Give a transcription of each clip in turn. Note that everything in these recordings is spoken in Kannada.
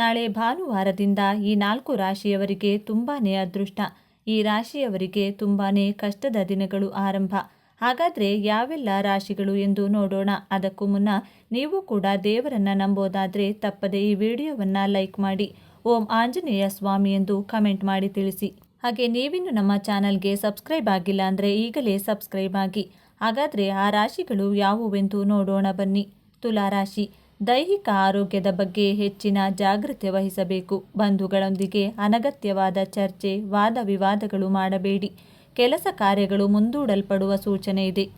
ನಾಳೆ ಭಾನುವಾರದಿಂದ ಈ ನಾಲ್ಕು ರಾಶಿಯವರಿಗೆ ತುಂಬಾನೇ ಅದೃಷ್ಟ. ಈ ರಾಶಿಯವರಿಗೆ ತುಂಬಾನೇ ಕಷ್ಟದ ದಿನಗಳು ಆರಂಭ. ಹಾಗಾದರೆ ಯಾವೆಲ್ಲ ರಾಶಿಗಳು ಎಂದು ನೋಡೋಣ. ಅದಕ್ಕೂ ಮುನ್ನ ನೀವು ಕೂಡ ದೇವರನ್ನ ನಂಬೋದಾದರೆ ತಪ್ಪದೆ ಈ ವಿಡಿಯೋವನ್ನು ಲೈಕ್ ಮಾಡಿ. ಓಂ ಆಂಜನೇಯ ಸ್ವಾಮಿ ಎಂದು ಕಮೆಂಟ್ ಮಾಡಿ ತಿಳಿಸಿ. ಹಾಗೆ ನೀವಿನ್ನು ನಮ್ಮ ಚಾನಲ್ಗೆ ಸಬ್ಸ್ಕ್ರೈಬ್ ಆಗಿಲ್ಲ ಅಂದರೆ ಈಗಲೇ ಸಬ್ಸ್ಕ್ರೈಬ್ ಆಗಿ. ಹಾಗಾದರೆ ಆ ರಾಶಿಗಳು ಯಾವುವೆಂದು ನೋಡೋಣ ಬನ್ನಿ. ತುಲಾರಾಶಿ. ದೈಹಿಕ ಆರೋಗ್ಯದ ಬಗ್ಗೆ ಹೆಚ್ಚಿನ ಜಾಗೃತಿ ವಹಿಸಬೇಕು. ಬಂಧುಗಳೊಂದಿಗೆ ಅನಗತ್ಯವಾದ ಚರ್ಚೆ, ವಾದ ವಿವಾದಗಳು ಮಾಡಬೇಡಿ. ಕೆಲಸ ಕಾರ್ಯಗಳು ಮುಂದೂಡಲ್ಪಡುವ ಸೂಚನೆ ಇದೆ.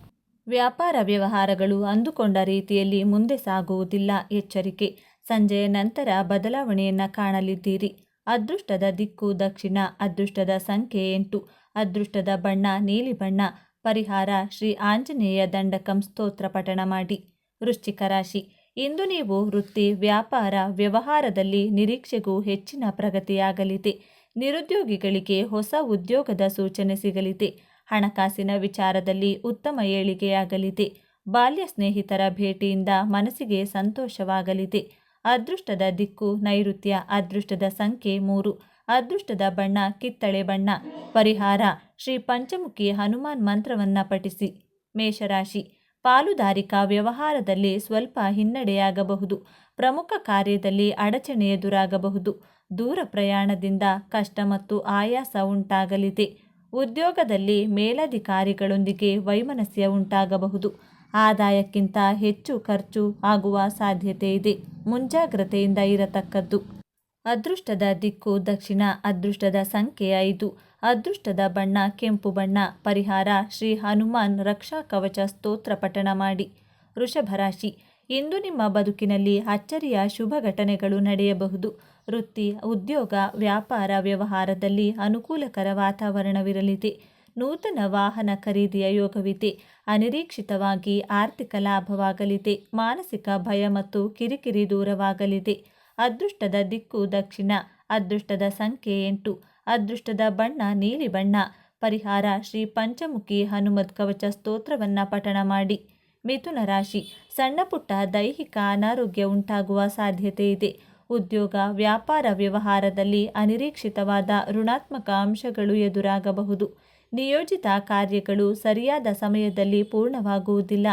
ವ್ಯಾಪಾರ ವ್ಯವಹಾರಗಳು ಅಂದುಕೊಂಡ ರೀತಿಯಲ್ಲಿ ಮುಂದೆ ಸಾಗುವುದಿಲ್ಲ. ಎಚ್ಚರಿಕೆ. ಸಂಜೆಯ ನಂತರ ಬದಲಾವಣೆಯನ್ನು ಕಾಣಲಿದ್ದೀರಿ. ಅದೃಷ್ಟದ ದಿಕ್ಕು ದಕ್ಷಿಣ, ಅದೃಷ್ಟದ ಸಂಖ್ಯೆ ಎಂಟು, ಅದೃಷ್ಟದ ಬಣ್ಣ ನೀಲಿ ಬಣ್ಣ. ಪರಿಹಾರ ಶ್ರೀ ಆಂಜನೇಯ ದಂಡಕಂ ಸ್ತೋತ್ರ ಪಠಣ ಮಾಡಿ. ವೃಶ್ಚಿಕ ರಾಶಿ. ಇಂದು ನೀವು ವೃತ್ತಿ, ವ್ಯಾಪಾರ, ವ್ಯವಹಾರದಲ್ಲಿ ನಿರೀಕ್ಷೆಗೂ ಹೆಚ್ಚಿನ ಪ್ರಗತಿಯಾಗಲಿದೆ. ನಿರುದ್ಯೋಗಿಗಳಿಗೆ ಹೊಸ ಉದ್ಯೋಗದ ಸೂಚನೆ ಸಿಗಲಿದೆ. ಹಣಕಾಸಿನ ವಿಚಾರದಲ್ಲಿ ಉತ್ತಮ ಏಳಿಗೆಯಾಗಲಿದೆ. ಬಾಲ್ಯ ಸ್ನೇಹಿತರ ಭೇಟಿಯಿಂದ ಮನಸ್ಸಿಗೆ ಸಂತೋಷವಾಗಲಿದೆ. ಅದೃಷ್ಟದ ದಿಕ್ಕು, ನೈಋತ್ಯ ಅದೃಷ್ಟದ ಸಂಖ್ಯೆ ಮೂರು. ಅದೃಷ್ಟದ ಬಣ್ಣ, ಕಿತ್ತಳೆ ಬಣ್ಣ. ಪರಿಹಾರ, ಶ್ರೀ ಪಂಚಮುಖಿ ಹನುಮಾನ್ ಮಂತ್ರವನ್ನು ಪಠಿಸಿ. ಮೇಷರಾಶಿ ಪಾಲುದಾರಿಕಾ ವ್ಯವಹಾರದಲ್ಲಿ ಸ್ವಲ್ಪ ಹಿನ್ನಡೆಯಾಗಬಹುದು. ಪ್ರಮುಖ ಕಾರ್ಯದಲ್ಲಿ ಅಡಚಣೆ ಎದುರಾಗಬಹುದು. ದೂರ ಪ್ರಯಾಣದಿಂದ ಕಷ್ಟ ಮತ್ತು ಆಯಾಸ ಉಂಟಾಗಲಿದೆ. ಉದ್ಯೋಗದಲ್ಲಿ ಮೇಲಧಿಕಾರಿಗಳೊಂದಿಗೆ ವೈಮನಸ್ಯ ಉಂಟಾಗಬಹುದು. ಆದಾಯಕ್ಕಿಂತ ಹೆಚ್ಚು ಖರ್ಚು ಆಗುವ ಸಾಧ್ಯತೆ ಇದೆ. ಮುಂಜಾಗ್ರತೆಯಿಂದ ಇರತಕ್ಕದ್ದು. ಅದೃಷ್ಟದ ದಿಕ್ಕು ದಕ್ಷಿಣ, ಅದೃಷ್ಟದ ಸಂಖ್ಯೆ ಐದು, ಅದೃಷ್ಟದ ಬಣ್ಣ ಕೆಂಪು ಬಣ್ಣ, ಪರಿಹಾರ ಶ್ರೀ ಹನುಮಾನ್ ರಕ್ಷಾ ಕವಚ ಸ್ತೋತ್ರ ಪಠಣ ಮಾಡಿ. ವೃಷಭರಾಶಿ ಇಂದು ನಿಮ್ಮ ಬದುಕಿನಲ್ಲಿ ಅಚ್ಚರಿಯ ಶುಭ ಘಟನೆಗಳು ನಡೆಯಬಹುದು. ವೃತ್ತಿ, ಉದ್ಯೋಗ, ವ್ಯಾಪಾರ ವ್ಯವಹಾರದಲ್ಲಿ ಅನುಕೂಲಕರ ವಾತಾವರಣವಿರಲಿದೆ. ನೂತನ ವಾಹನ ಖರೀದಿಯ ಯೋಗವಿದೆ. ಅನಿರೀಕ್ಷಿತವಾಗಿ ಆರ್ಥಿಕ ಲಾಭವಾಗಲಿದೆ. ಮಾನಸಿಕ ಭಯ ಮತ್ತು ಕಿರಿಕಿರಿ ದೂರವಾಗಲಿದೆ. ಅದೃಷ್ಟದ ದಿಕ್ಕು ದಕ್ಷಿಣ, ಅದೃಷ್ಟದ ಸಂಖ್ಯೆ ಎಂಟು, ಅದೃಷ್ಟದ ಬಣ್ಣ ನೀಲಿ ಬಣ್ಣ. ಪರಿಹಾರ, ಶ್ರೀ ಪಂಚಮುಖಿ ಹನುಮದ್ ಕವಚ ಸ್ತೋತ್ರವನ್ನು ಪಠಣ ಮಾಡಿ. ಮಿಥುನ ರಾಶಿ, ಸಣ್ಣ ಪುಟ್ಟ ದೈಹಿಕ ಅನಾರೋಗ್ಯ ಉಂಟಾಗುವ ಸಾಧ್ಯತೆ ಇದೆ. ಉದ್ಯೋಗ, ವ್ಯಾಪಾರ ವ್ಯವಹಾರದಲ್ಲಿ ಅನಿರೀಕ್ಷಿತವಾದ ಋಣಾತ್ಮಕ ಅಂಶಗಳು ಎದುರಾಗಬಹುದು. ನಿಯೋಜಿತ ಕಾರ್ಯಗಳು ಸರಿಯಾದ ಸಮಯದಲ್ಲಿ ಪೂರ್ಣವಾಗುವುದಿಲ್ಲ.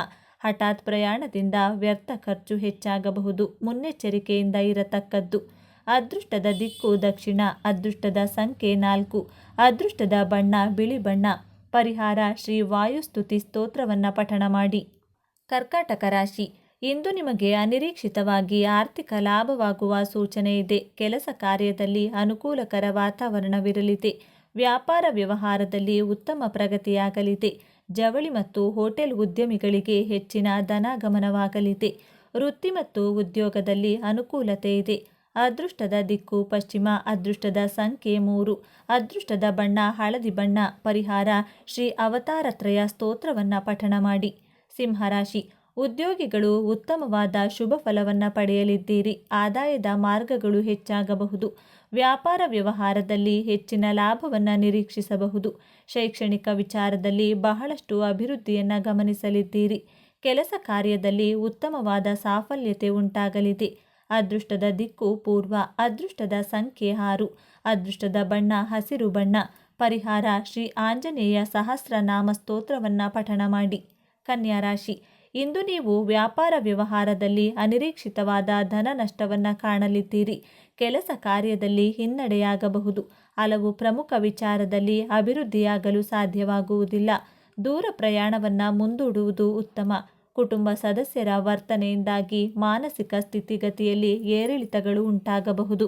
ಹಠಾತ್ ಪ್ರಯಾಣದಿಂದ ವ್ಯರ್ಥ ಖರ್ಚು ಹೆಚ್ಚಾಗಬಹುದು. ಮುನ್ನೆಚ್ಚರಿಕೆಯಿಂದ ಇರತಕ್ಕದ್ದು. ಅದೃಷ್ಟದ ದಿಕ್ಕು ದಕ್ಷಿಣ, ಅದೃಷ್ಟದ ಸಂಖ್ಯೆ ನಾಲ್ಕು, ಅದೃಷ್ಟದ ಬಣ್ಣ ಬಿಳಿ ಬಣ್ಣ. ಪರಿಹಾರ ಶ್ರೀ ವಾಯುಸ್ತುತಿ ಸ್ತೋತ್ರವನ್ನು ಪಠಣ ಮಾಡಿ. ಕರ್ಕಾಟಕ ರಾಶಿ. ಇಂದು ನಿಮಗೆ ಅನಿರೀಕ್ಷಿತವಾಗಿ ಆರ್ಥಿಕ ಲಾಭವಾಗುವ ಸೂಚನೆ ಇದೆ. ಕೆಲಸ ಕಾರ್ಯದಲ್ಲಿ ಅನುಕೂಲಕರ ವಾತಾವರಣವಿರಲಿದೆ. ವ್ಯಾಪಾರ ವ್ಯವಹಾರದಲ್ಲಿ ಉತ್ತಮ ಪ್ರಗತಿಯಾಗಲಿದೆ. ಜವಳಿ ಮತ್ತು ಹೋಟೆಲ್ ಉದ್ಯಮಿಗಳಿಗೆ ಹೆಚ್ಚಿನ ಧನಾಗಮನವಾಗಲಿದೆ. ವೃತ್ತಿ ಮತ್ತು ಉದ್ಯೋಗದಲ್ಲಿ ಅನುಕೂಲತೆ ಇದೆ. ಅದೃಷ್ಟದ ದಿಕ್ಕು ಪಶ್ಚಿಮ, ಅದೃಷ್ಟದ ಸಂಖ್ಯೆ ಮೂರು. ಅದೃಷ್ಟದ ಬಣ್ಣ, ಹಳದಿ ಬಣ್ಣ. ಪರಿಹಾರ, ಶ್ರೀ ಅವತಾರತ್ರಯ ಸ್ತೋತ್ರವನ್ನು ಪಠಣ ಮಾಡಿ. ಸಿಂಹರಾಶಿ ಉದ್ಯೋಗಿಗಳು ಉತ್ತಮವಾದ ಶುಭ ಫಲವನ್ನು ಪಡೆಯಲಿದ್ದೀರಿ. ಆದಾಯದ ಮಾರ್ಗಗಳು ಹೆಚ್ಚಾಗಬಹುದು. ವ್ಯಾಪಾರ ವ್ಯವಹಾರದಲ್ಲಿ ಹೆಚ್ಚಿನ ಲಾಭವನ್ನು ನಿರೀಕ್ಷಿಸಬಹುದು. ಶೈಕ್ಷಣಿಕ ವಿಚಾರದಲ್ಲಿ ಬಹಳಷ್ಟು ಅಭಿವೃದ್ಧಿಯನ್ನು ಗಮನಿಸಲಿದ್ದೀರಿ. ಕೆಲಸ ಕಾರ್ಯದಲ್ಲಿ ಉತ್ತಮವಾದ ಸಾಫಲ್ಯತೆ ಉಂಟಾಗಲಿದೆ. ಅದೃಷ್ಟದ ದಿಕ್ಕು ಪೂರ್ವ, ಅದೃಷ್ಟದ ಸಂಖ್ಯೆ ಆರು, ಅದೃಷ್ಟದ ಬಣ್ಣ ಹಸಿರು ಬಣ್ಣ, ಪರಿಹಾರ ಶ್ರೀ ಆಂಜನೇಯ ಸಹಸ್ರನಾಮ ಸ್ತೋತ್ರವನ್ನು ಪಠಣ ಮಾಡಿ. ಕನ್ಯಾ ರಾಶಿ ಇಂದು ನೀವು ವ್ಯಾಪಾರ ವ್ಯವಹಾರದಲ್ಲಿ ಅನಿರೀಕ್ಷಿತವಾದ ಧನ ನಷ್ಟವನ್ನು ಕಾಣಲಿದ್ದೀರಿ. ಕೆಲಸ ಕಾರ್ಯದಲ್ಲಿ ಹಿನ್ನಡೆಯಾಗಬಹುದು. ಹಲವು ಪ್ರಮುಖ ವಿಚಾರದಲ್ಲಿ ಅಭಿವೃದ್ಧಿಯಾಗಲು ಸಾಧ್ಯವಾಗುವುದಿಲ್ಲ. ದೂರ ಪ್ರಯಾಣವನ್ನು ಮುಂದೂಡುವುದು ಉತ್ತಮ. ಕುಟುಂಬ ಸದಸ್ಯರ ವರ್ತನೆಯಿಂದಾಗಿ ಮಾನಸಿಕ ಸ್ಥಿತಿಗತಿಯಲ್ಲಿ ಏರಿಳಿತಗಳು ಉಂಟಾಗಬಹುದು.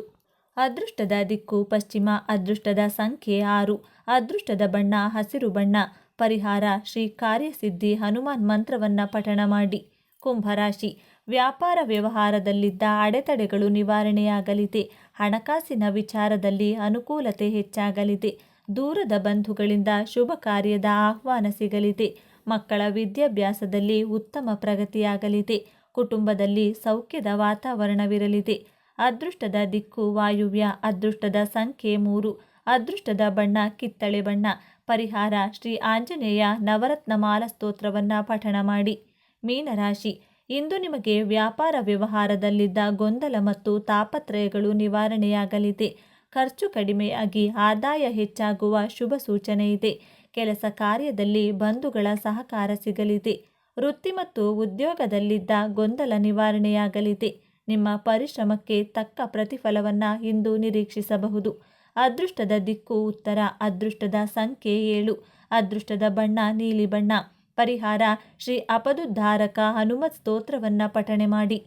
ಅದೃಷ್ಟದ ದಿಕ್ಕು ಪಶ್ಚಿಮ, ಅದೃಷ್ಟದ ಸಂಖ್ಯೆ ಆರು. ಅದೃಷ್ಟದ ಬಣ್ಣ ಹಸಿರು ಬಣ್ಣ. ಪರಿಹಾರ, ಶ್ರೀ ಕಾರ್ಯಸಿದ್ಧಿ ಹನುಮಾನ್ ಮಂತ್ರವನ್ನು ಪಠಣ ಮಾಡಿ. ಕುಂಭರಾಶಿ, ವ್ಯಾಪಾರ ವ್ಯವಹಾರದಲ್ಲಿದ್ದ ಅಡೆತಡೆಗಳು ನಿವಾರಣೆಯಾಗಲಿದೆ. ಹಣಕಾಸಿನ ವಿಚಾರದಲ್ಲಿ ಅನುಕೂಲತೆ ಹೆಚ್ಚಾಗಲಿದೆ. ದೂರದ ಬಂಧುಗಳಿಂದ ಶುಭ ಕಾರ್ಯದ ಆಹ್ವಾನ ಸಿಗಲಿದೆ. ಮಕ್ಕಳ ವಿದ್ಯಾಭ್ಯಾಸದಲ್ಲಿ ಉತ್ತಮ ಪ್ರಗತಿಯಾಗಲಿದೆ. ಕುಟುಂಬದಲ್ಲಿ ಸೌಖ್ಯದ ವಾತಾವರಣವಿರಲಿದೆ. ಅದೃಷ್ಟದ ದಿಕ್ಕು ವಾಯುವ್ಯ, ಅದೃಷ್ಟದ ಸಂಖ್ಯೆ ಮೂರು, ಅದೃಷ್ಟದ ಬಣ್ಣ ಕಿತ್ತಳೆ ಬಣ್ಣ ಪರಿಹಾರ ಶ್ರೀ ಆಂಜನೇಯ ನವರತ್ನ ಮಾಲ ಸ್ತೋತ್ರವನ್ನು ಪಠಣ ಮಾಡಿ. ಮೀನರಾಶಿ, ಇಂದು ನಿಮಗೆ ವ್ಯಾಪಾರ ವ್ಯವಹಾರದಲ್ಲಿದ್ದ ಗೊಂದಲ ಮತ್ತು ತಾಪತ್ರಯಗಳು ನಿವಾರಣೆಯಾಗಲಿದೆ. ಖರ್ಚು ಕಡಿಮೆಯಾಗಿ ಆದಾಯ ಹೆಚ್ಚಾಗುವ ಶುಭ ಸೂಚನೆ ಇದೆ. ಕೆಲಸ ಕಾರ್ಯದಲ್ಲಿ ಬಂಧುಗಳ ಸಹಕಾರ ಸಿಗಲಿದೆ. ವೃತ್ತಿ ಮತ್ತು ಉದ್ಯೋಗದಲ್ಲಿದ್ದ ಗೊಂದಲ ನಿವಾರಣೆಯಾಗಲಿದೆ. ನಿಮ್ಮ ಪರಿಶ್ರಮಕ್ಕೆ ತಕ್ಕ ಪ್ರತಿಫಲವನ್ನು ಇಂದು ನಿರೀಕ್ಷಿಸಬಹುದು. ಅದೃಷ್ಟದ ದಿಕ್ಕು ಉತ್ತರ, ಅದೃಷ್ಟದ ಸಂಖ್ಯೆ ಏಳು, ಅದೃಷ್ಟದ ಬಣ್ಣ ನೀಲಿ ಬಣ್ಣ. ಪರಿಹಾರ, ಶ್ರೀ ಅಪದುದ್ಧಾರಕ ಹನುಮತ್ ಸ್ತೋತ್ರವನ್ನು ಪಠಣೆ ಮಾಡಿ.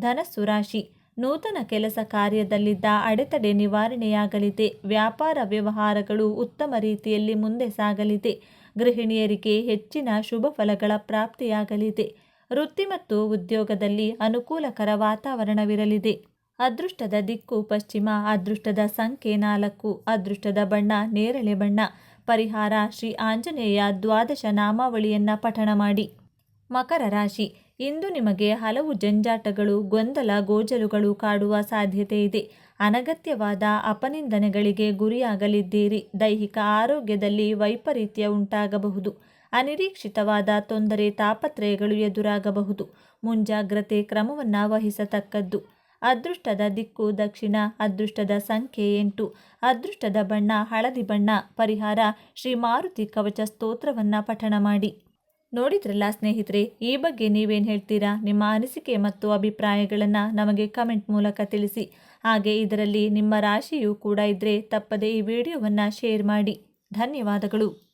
ಧನಸ್ಸು ರಾಶಿ, ನೂತನ ಕೆಲಸ ಕಾರ್ಯದಲ್ಲಿದ್ದ ಅಡೆತಡೆ ನಿವಾರಣೆಯಾಗಲಿದೆ. ವ್ಯಾಪಾರ ವ್ಯವಹಾರಗಳು ಉತ್ತಮ ರೀತಿಯಲ್ಲಿ ಮುಂದೆ ಸಾಗಲಿದೆ. ಗೃಹಿಣಿಯರಿಗೆ ಹೆಚ್ಚಿನ ಶುಭ ಫಲಗಳ ಪ್ರಾಪ್ತಿಯಾಗಲಿದೆ. ವೃತ್ತಿ ಮತ್ತು ಉದ್ಯೋಗದಲ್ಲಿ ಅನುಕೂಲಕರ ವಾತಾವರಣವಿರಲಿದೆ. ಅದೃಷ್ಟದ ದಿಕ್ಕು ಪಶ್ಚಿಮ, ಅದೃಷ್ಟದ ಸಂಖ್ಯೆ ನಾಲ್ಕು, ಅದೃಷ್ಟದ ಬಣ್ಣ ನೇರಳೆ ಬಣ್ಣ. ಪರಿಹಾರ, ಶ್ರೀ ಆಂಜನೇಯ ದ್ವಾದಶ ನಾಮಾವಳಿಯನ್ನು ಪಠಣ ಮಾಡಿ. ಮಕರ ರಾಶಿ, ಇಂದು ನಿಮಗೆ ಹಲವು ಜಂಜಾಟಗಳು, ಗೊಂದಲ, ಗೋಜಲುಗಳು ಕಾಡುವ ಸಾಧ್ಯತೆ ಇದೆ. ಅನಗತ್ಯವಾದ ಅಪನಿಂದನೆಗಳಿಗೆ ಗುರಿಯಾಗಲಿದ್ದೀರಿ. ದೈಹಿಕ ಆರೋಗ್ಯದಲ್ಲಿ ವೈಪರೀತ್ಯ ಉಂಟಾಗಬಹುದು. ಅನಿರೀಕ್ಷಿತವಾದ ತೊಂದರೆ, ತಾಪತ್ರಯಗಳು ಎದುರಾಗಬಹುದು. ಮುಂಜಾಗ್ರತೆ ಕ್ರಮವನ್ನು ವಹಿಸತಕ್ಕದ್ದು. ಅದೃಷ್ಟದ ದಿಕ್ಕು ದಕ್ಷಿಣ, ಅದೃಷ್ಟದ ಸಂಖ್ಯೆ ಎಂಟು. ಅದೃಷ್ಟದ ಬಣ್ಣ, ಹಳದಿ ಬಣ್ಣ. ಪರಿಹಾರ, ಶ್ರೀ ಮಾರುತಿ ಕವಚ ಸ್ತೋತ್ರವನ್ನು ಪಠಣ ಮಾಡಿ. ನೋಡಿದ್ರಲ್ಲ ಸ್ನೇಹಿತರೆ, ಈ ಬಗ್ಗೆ ನೀವೇನು ಹೇಳ್ತೀರಾ? ನಿಮ್ಮ ಅನಿಸಿಕೆ ಮತ್ತು ಅಭಿಪ್ರಾಯಗಳನ್ನು ನಮಗೆ ಕಮೆಂಟ್ ಮೂಲಕ ತಿಳಿಸಿ. ಹಾಗೆ ಇದರಲ್ಲಿ ನಿಮ್ಮ ರಾಶಿಯೂ ಕೂಡ ಇದ್ದರೆ ತಪ್ಪದೇ ಈ ವಿಡಿಯೋವನ್ನು ಶೇರ್ ಮಾಡಿ. ಧನ್ಯವಾದಗಳು.